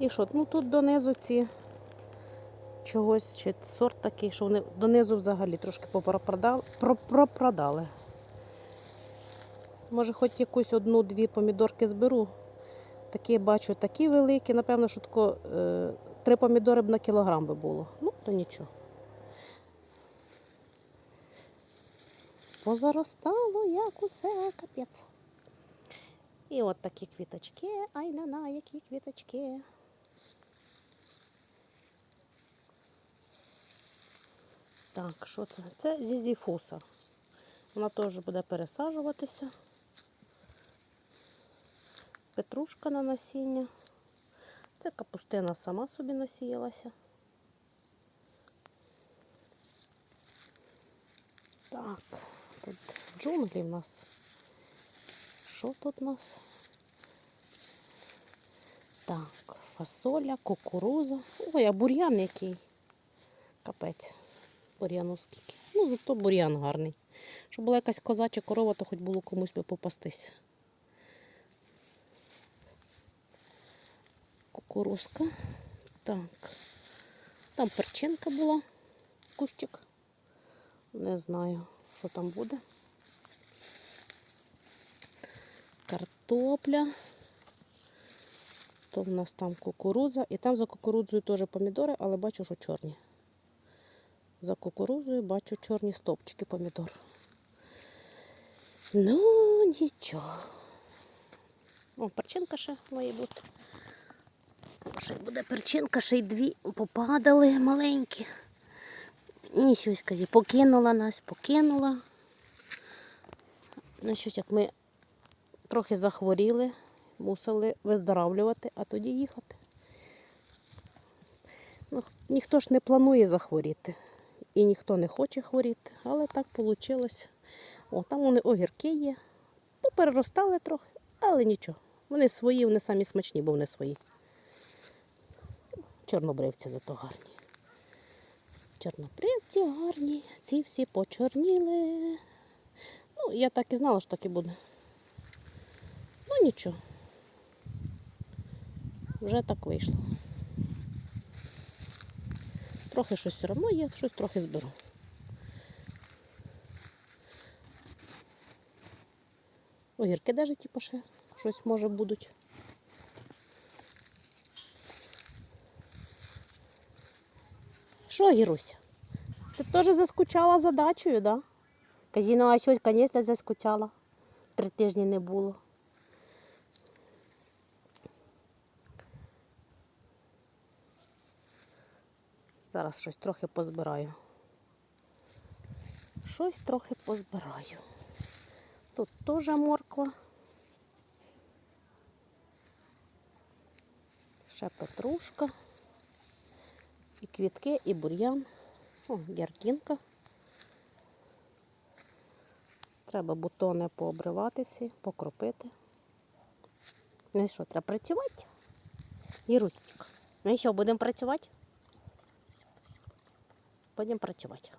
І що? Ну тут донизу ці чогось, чи сорт такий, що вони донизу взагалі трошки попродали. Пропродали. Може, хоч якусь одну-дві помідорки зберу. Такі бачу, такі великі. Напевно, що тако, е, три помідори б на кілограм би було. Ну, то нічого. Позаростало, як усе, капець. І от такі квіточки. Ай на на, які квіточки. Так, що це? Це зізіфуса. Вона теж буде пересаджуватися. Петрушка на насіння. Це капустина сама собі насіялася. Так, тут джунглі в нас. Що тут у нас? Так, фасоля, кукуруза. Ой, а бур'ян який. Капець. Бур'яну скільки. Ну, зато бур'ян гарний. Щоб була якась козача корова, то хоч було комусь би попастись. Кукурузка. Так. Там перчинка була. Кущик. Не знаю, що там буде. Картопля. То в нас там кукуруза. І там за кукурудзою теж помідори, але бачу, що чорні. За кукурузою бачу чорні стовпчики помідор. Ну, нічого. О, перчинка ще має бути. Ще буде перчинка, ще й дві попадали маленькі. І щось казі, покинула нас, покинула. Ну, щось як ми трохи захворіли, мусили виздоравлювати, а тоді їхати. Ну, ніхто ж не планує захворіти. І ніхто не хоче хворіти, але так вийшло. О, там вони огірки є. Попереростали трохи, але нічого. Вони свої, вони самі смачні, бо вони свої. Чорнобривці зато гарні. Чорнобривці гарні, ці всі почорніли. Ну, я так і знала, що так і буде. Ну нічого. Вже так вийшло. Трохи щось все одно є, щось трохи зберу. Огірки навіть типу, ще щось може будуть. Що, Гіруся? Ти теж заскучала за дачею, да? Казіно, а щось, звісно, заскучала. Три тижні не було. Зараз щось трохи позбираю. Щось трохи позбираю. Тут теж морква. Ще петрушка. І квітки, і бур'ян. О, яркінка. Треба бутони пообривати всі, покропити. Ну і що, треба працювати? Ірустик. Ну і що, будемо працювати? Будемо працювати.